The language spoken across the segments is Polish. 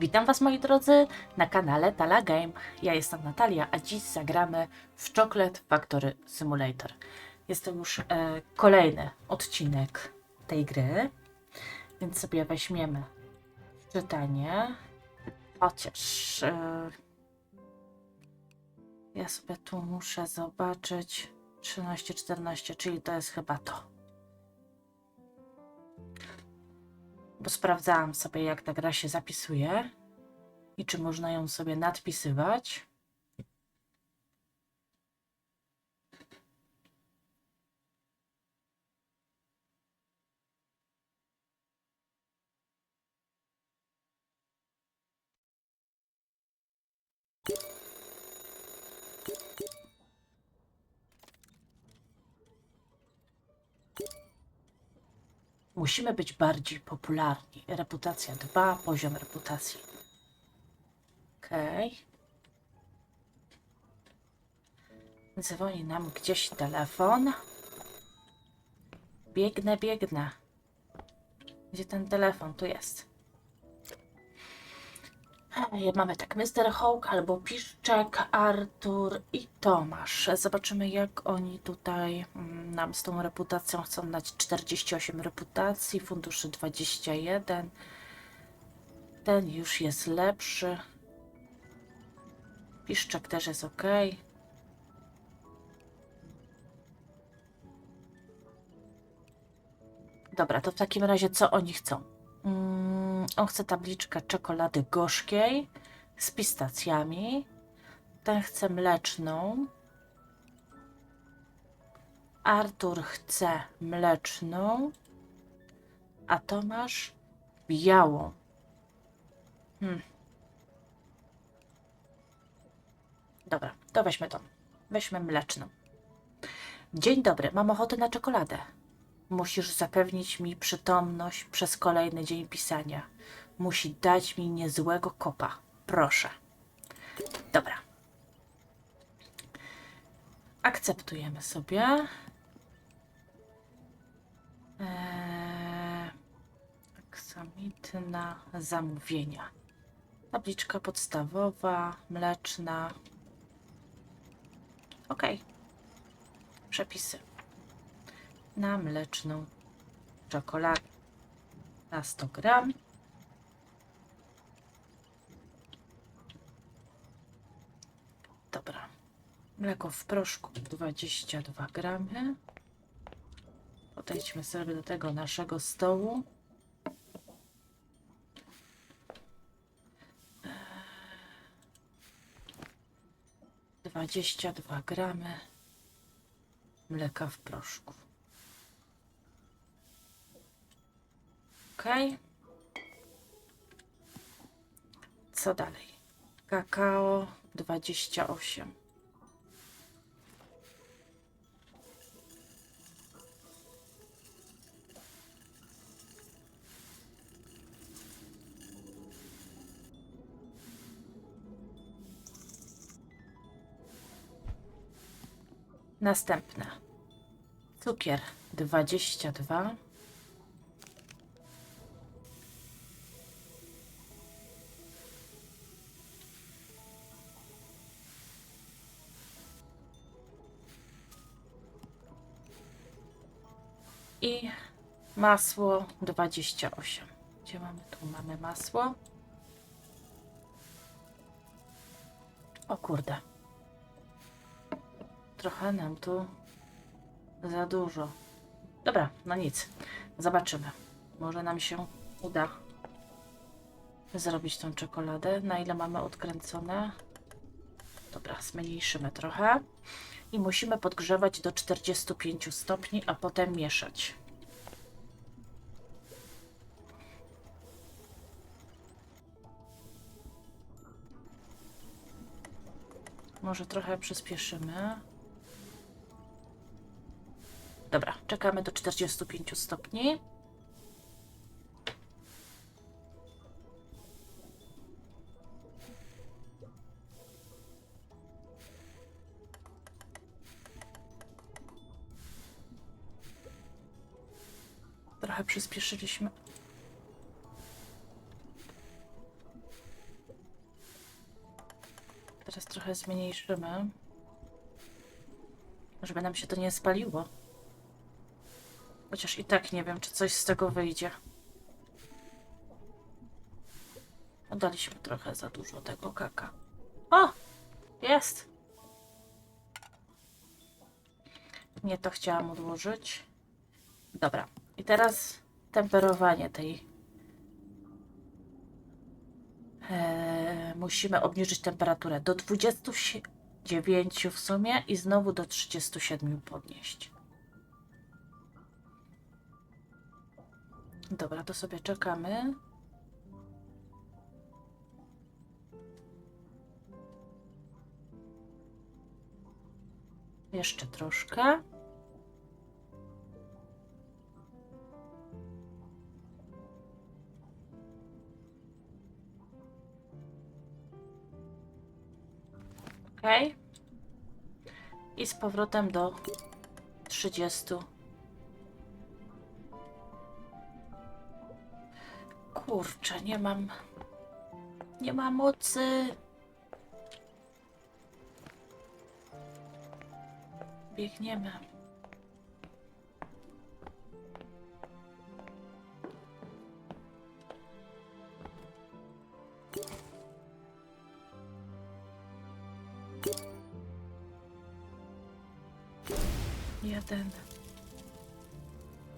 Witam Was moi drodzy na kanale Tala Game. Ja jestem Natalia, a dziś zagramy w Chocolate Factory Simulator. Jest to już e, kolejny odcinek tej gry, więc sobie weźmiemy czytanie. Chociaż e, ja sobie tu muszę zobaczyć 13-14, czyli to jest chyba to. Bo sprawdzałam sobie, jak ta gra się zapisuje i czy można ją sobie nadpisywać. Musimy być bardziej popularni. Reputacja 2, poziom reputacji. Okej. Dzwoni nam gdzieś telefon. Biegnę, biegnę. Gdzie ten telefon? Tu jest. Mamy tak Mr. Hawk albo Piszczek, Artur i Tomasz. Zobaczymy jak oni tutaj mm, nam z tą reputacją chcą dać 48 reputacji, funduszy 21. Ten już jest lepszy. Piszczek też jest ok. Dobra, to w takim razie co oni chcą? Mm, on chce tabliczkę czekolady gorzkiej z pistacjami. Ten chce mleczną. Artur chce mleczną. A Tomasz białą. Hmm. Dobra, to weźmy tą. Weźmy mleczną. Dzień dobry, mam ochotę na czekoladę. Musisz zapewnić mi przytomność przez kolejny dzień pisania. Musi dać mi niezłego kopa. Proszę. Dobra. Akceptujemy sobie. Eee, aksamitna zamówienia. Tabliczka podstawowa, mleczna. Ok. Przepisy na mleczną czekoladę na 100 gram. Dobra. Mleko w proszku 22 gramy. Podejdźmy sobie do tego naszego stołu. Dwadzieścia dwa gramy mleka w proszku. Ok. Co dalej? Kakao 28. Następne. Cukier 22. i masło 28. Gdzie mamy? Tu mamy masło. O kurde. Trochę nam tu za dużo. Dobra, no nic. Zobaczymy. Może nam się uda zrobić tą czekoladę. Na ile mamy odkręcone? Dobra, zmniejszymy trochę i musimy podgrzewać do 45 stopni, a potem mieszać. Może trochę przyspieszymy. Dobra, czekamy do 45 stopni. Przyspieszyliśmy. Teraz trochę zmniejszymy. Żeby nam się to nie spaliło. Chociaż i tak nie wiem, czy coś z tego wyjdzie. Daliśmy trochę za dużo tego kaka. O! Jest! Nie to chciałam odłożyć. Dobra. I teraz temperowanie tej. Eee, musimy obniżyć temperaturę do 29 w sumie i znowu do 37 podnieść. Dobra, to sobie czekamy. Jeszcze troszkę. Ok. I z powrotem do 30. Kurczę, nie mam. Nie mam mocy. Biegniemy. Jeden.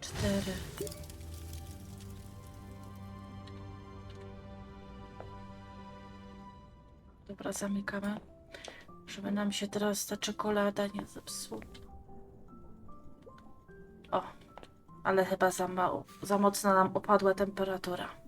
Cztery. Dobra, zamykamy. Żeby nam się teraz ta czekolada nie zepsuła. O, ale chyba za mało, za mocno nam opadła temperatura.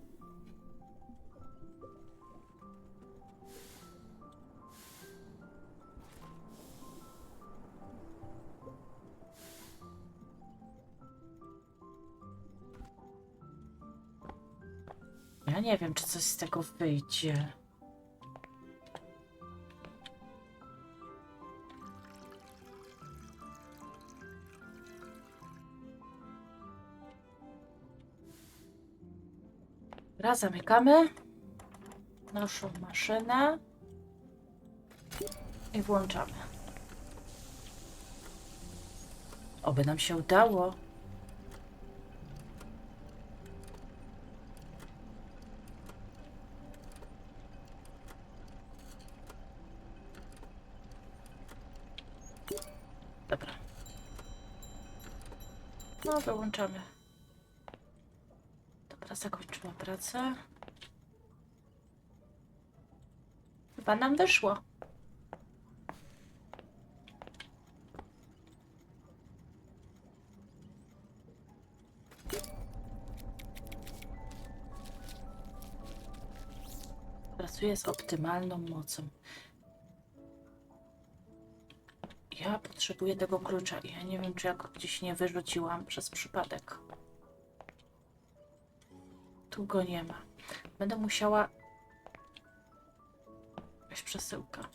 Nie wiem, czy coś z tego wyjdzie. Raz zamykamy naszą maszynę i włączamy. Oby nam się udało. Wyłączamy. Dobra, zakończymy pracę. Chyba nam wyszło. Pracuję z optymalną mocą. Ja potrzebuję tego klucza i ja nie wiem, czy ja go gdzieś nie wyrzuciłam przez przypadek. Tu go nie ma. Będę musiała. Jakaś przesyłka.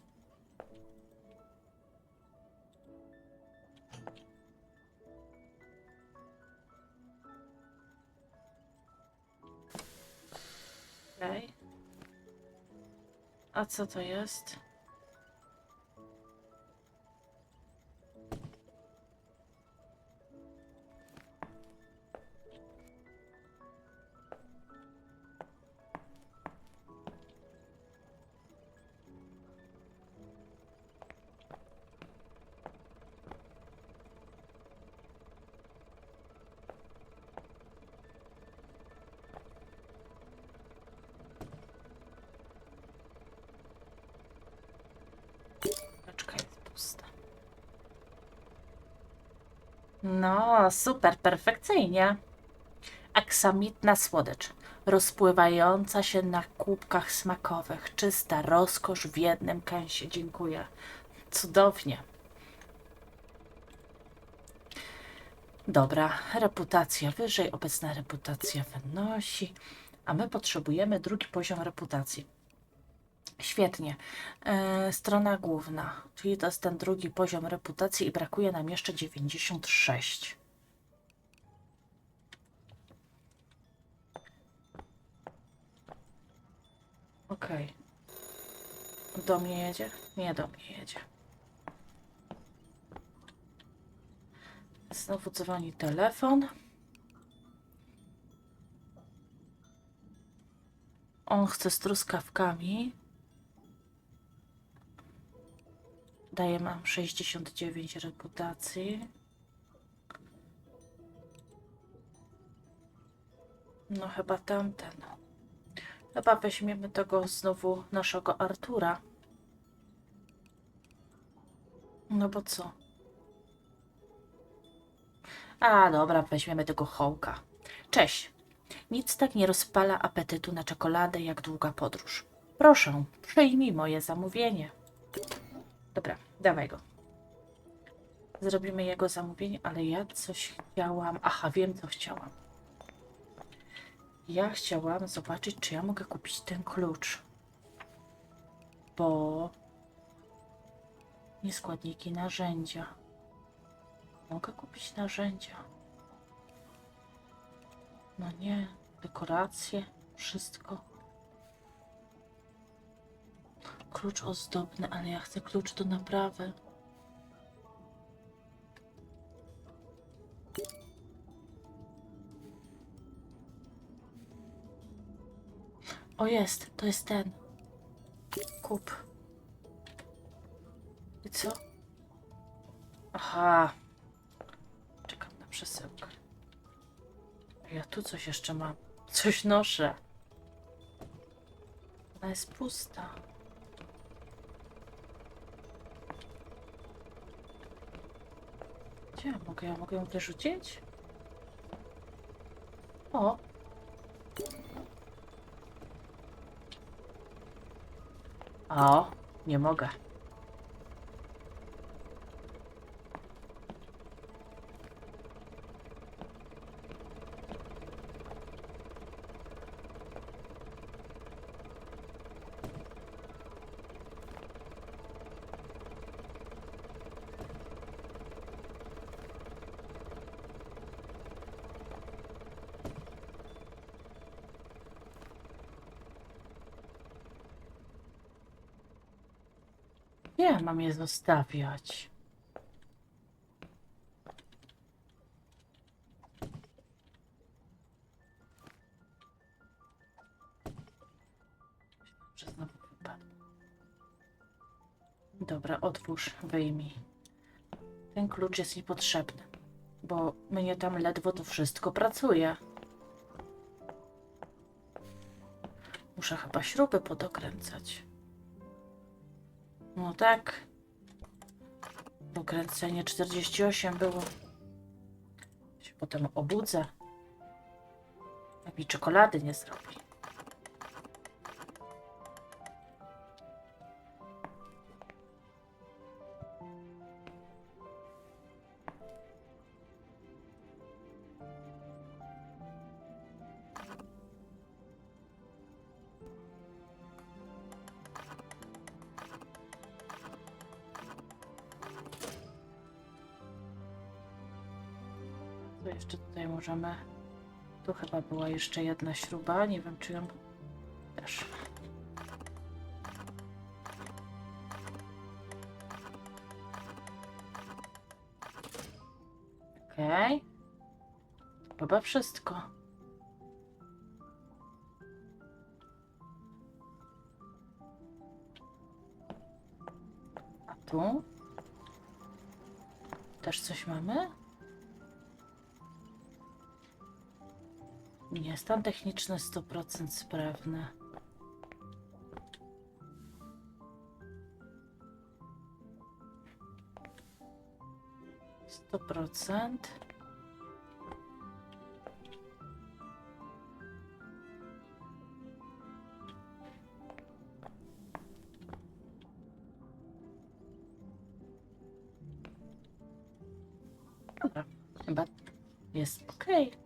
Okej. A co to jest? No, super, perfekcyjnie. Aksamitna słodycz, rozpływająca się na kubkach smakowych, czysta rozkosz w jednym kęsie. Dziękuję. Cudownie. Dobra, reputacja wyżej, obecna reputacja wynosi, a my potrzebujemy drugi poziom reputacji. Świetnie. E, strona główna, czyli to jest ten drugi poziom reputacji i brakuje nam jeszcze 96. Okej. Do mnie jedzie? Nie do mnie jedzie. Znowu dzwoni telefon. On chce z truskawkami. Daję mam 69 reputacji. No chyba tamten. Chyba weźmiemy tego znowu naszego Artura. No bo co? A, dobra, weźmiemy tego hołka. Cześć. Nic tak nie rozpala apetytu na czekoladę jak długa podróż. Proszę, przyjmij moje zamówienie. Dobra, dawaj go. Zrobimy jego zamówienie, ale ja coś chciałam. Aha, wiem co chciałam. Ja chciałam zobaczyć, czy ja mogę kupić ten klucz. Bo nie składniki, narzędzia. Mogę kupić narzędzia. No nie, dekoracje, wszystko. Klucz ozdobny, ale ja chcę klucz do naprawy. O jest, to jest ten. Kup. I co? Aha. Czekam na przesyłkę. Ja tu coś jeszcze mam. Coś noszę. Ona jest pusta. Gdzie ja mogę? Ja mogę ją wyrzucić? O! O, nie mogę. Nie, mam je zostawiać. Dobra, otwórz, wyjmij. Ten klucz jest niepotrzebny, bo mnie tam ledwo to wszystko pracuje. Muszę chyba śruby podokręcać. No tak. Pokręcenie 48 było. Się potem obudzę. Jak mi czekolady nie zrobi. Jeszcze tutaj możemy? Tu chyba była jeszcze jedna śruba. Nie wiem, czy ją też. Okej. Chyba wszystko. A tu? Też coś mamy? Nie, stan techniczny 100% sprawny. Sto procent. Chyba jest ok. Dobra.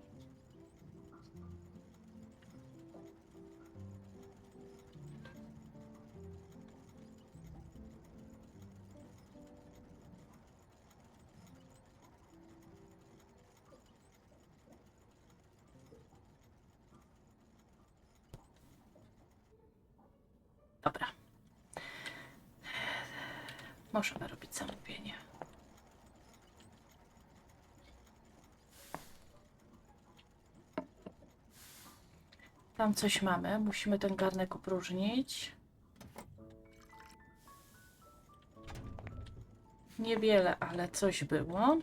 Możemy robić zamówienie. Tam coś mamy. Musimy ten garnek opróżnić. Niewiele, ale coś było.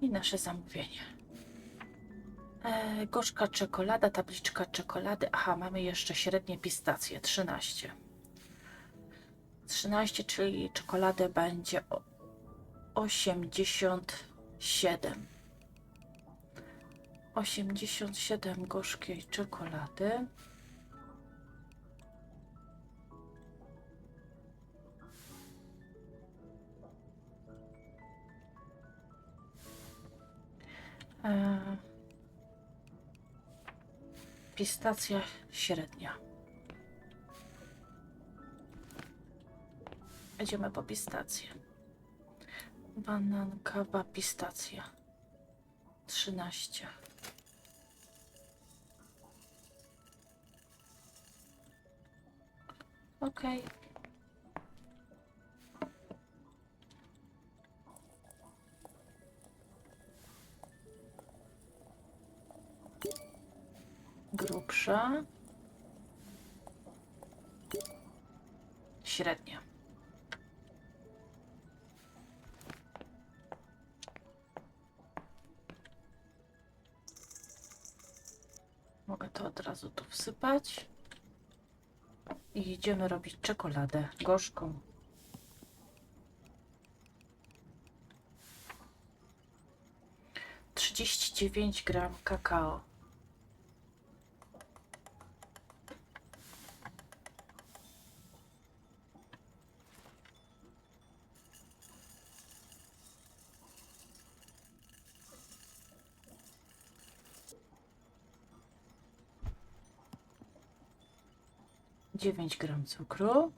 I nasze zamówienie. E, gorzka czekolada, tabliczka czekolady. Aha, mamy jeszcze średnie pistacje. 13. 13, czyli czekoladę będzie o 87. 87 gorzkiej czekolady. E, Pistacja średnia. Idziemy po pistację. Banan, kawa, pistacja. 13. Okej. Grubsza. Średnia. Razu tu wsypać. I idziemy robić czekoladę gorzką. Trzydzieści dziewięć gram kakao. Dziewięć gram cukru.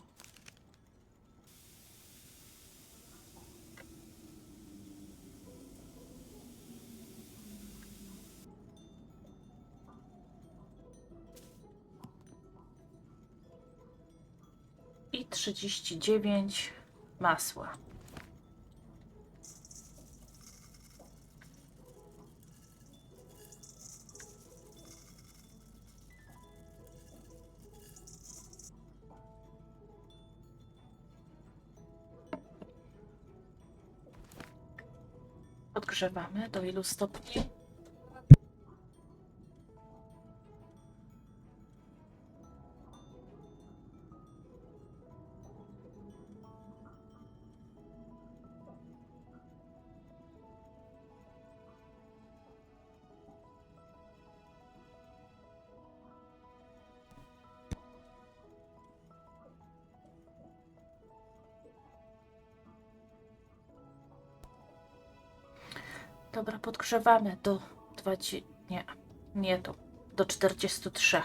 I trzydzieści dziewięć masła. Podgrzewamy do ilu stopni? Dobra, podgrzewamy do 20. Nie, nie tu. Do 43.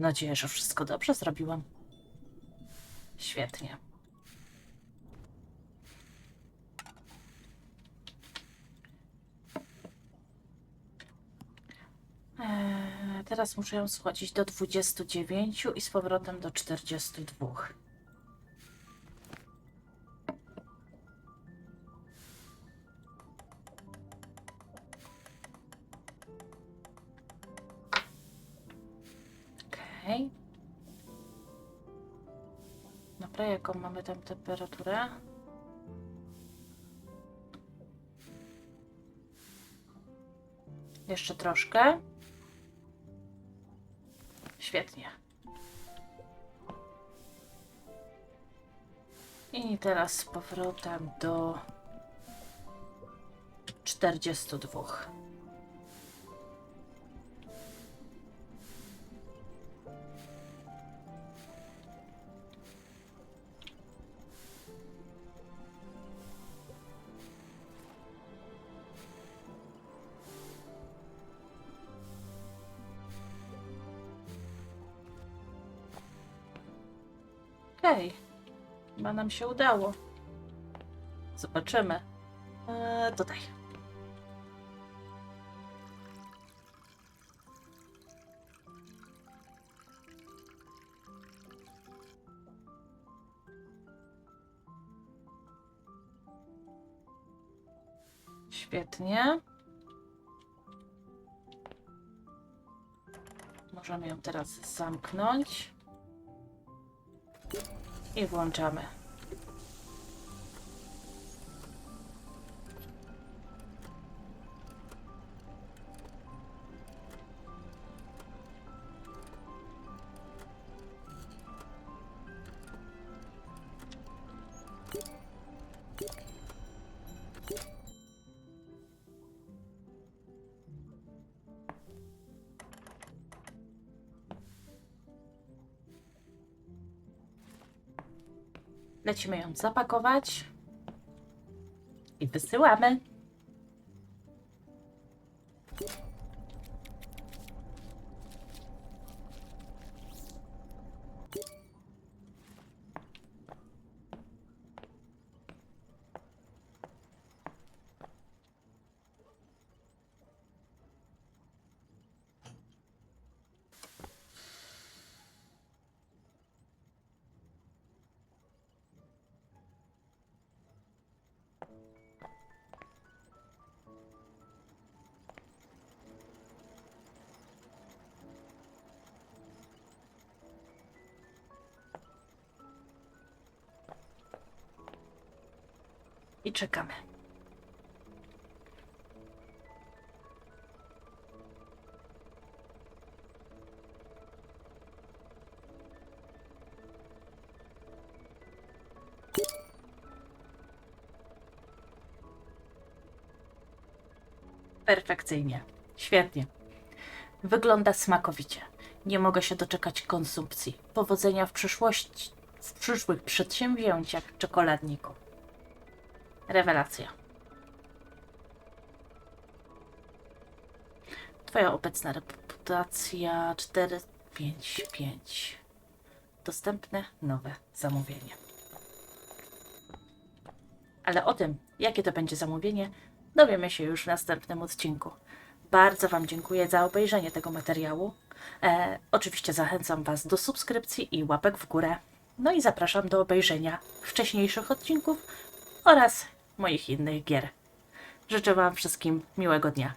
nadzieję, że wszystko dobrze zrobiłam. Świetnie. Eee, teraz muszę ją schodzić do 29 i z powrotem do 42. Dobra, jaką mamy tam temperaturę? Jeszcze troszkę. Świetnie. I teraz z powrotem do 42. Okej. Chyba nam się udało. Zobaczymy. Eee, tutaj. Świetnie. Możemy ją teraz zamknąć. I włączamy. Lecimy ją zapakować i wysyłamy. I czekamy. Perfekcyjnie. Świetnie. Wygląda smakowicie. Nie mogę się doczekać konsumpcji. Powodzenia w przyszłości, w przyszłych przedsięwzięciach czekoladniku. Rewelacja. Twoja obecna reputacja 455. Dostępne nowe zamówienie. Ale o tym, jakie to będzie zamówienie, dowiemy się już w następnym odcinku. Bardzo Wam dziękuję za obejrzenie tego materiału. E, oczywiście zachęcam Was do subskrypcji i łapek w górę. No i zapraszam do obejrzenia wcześniejszych odcinków oraz moich innych gier. Życzę Wam wszystkim miłego dnia.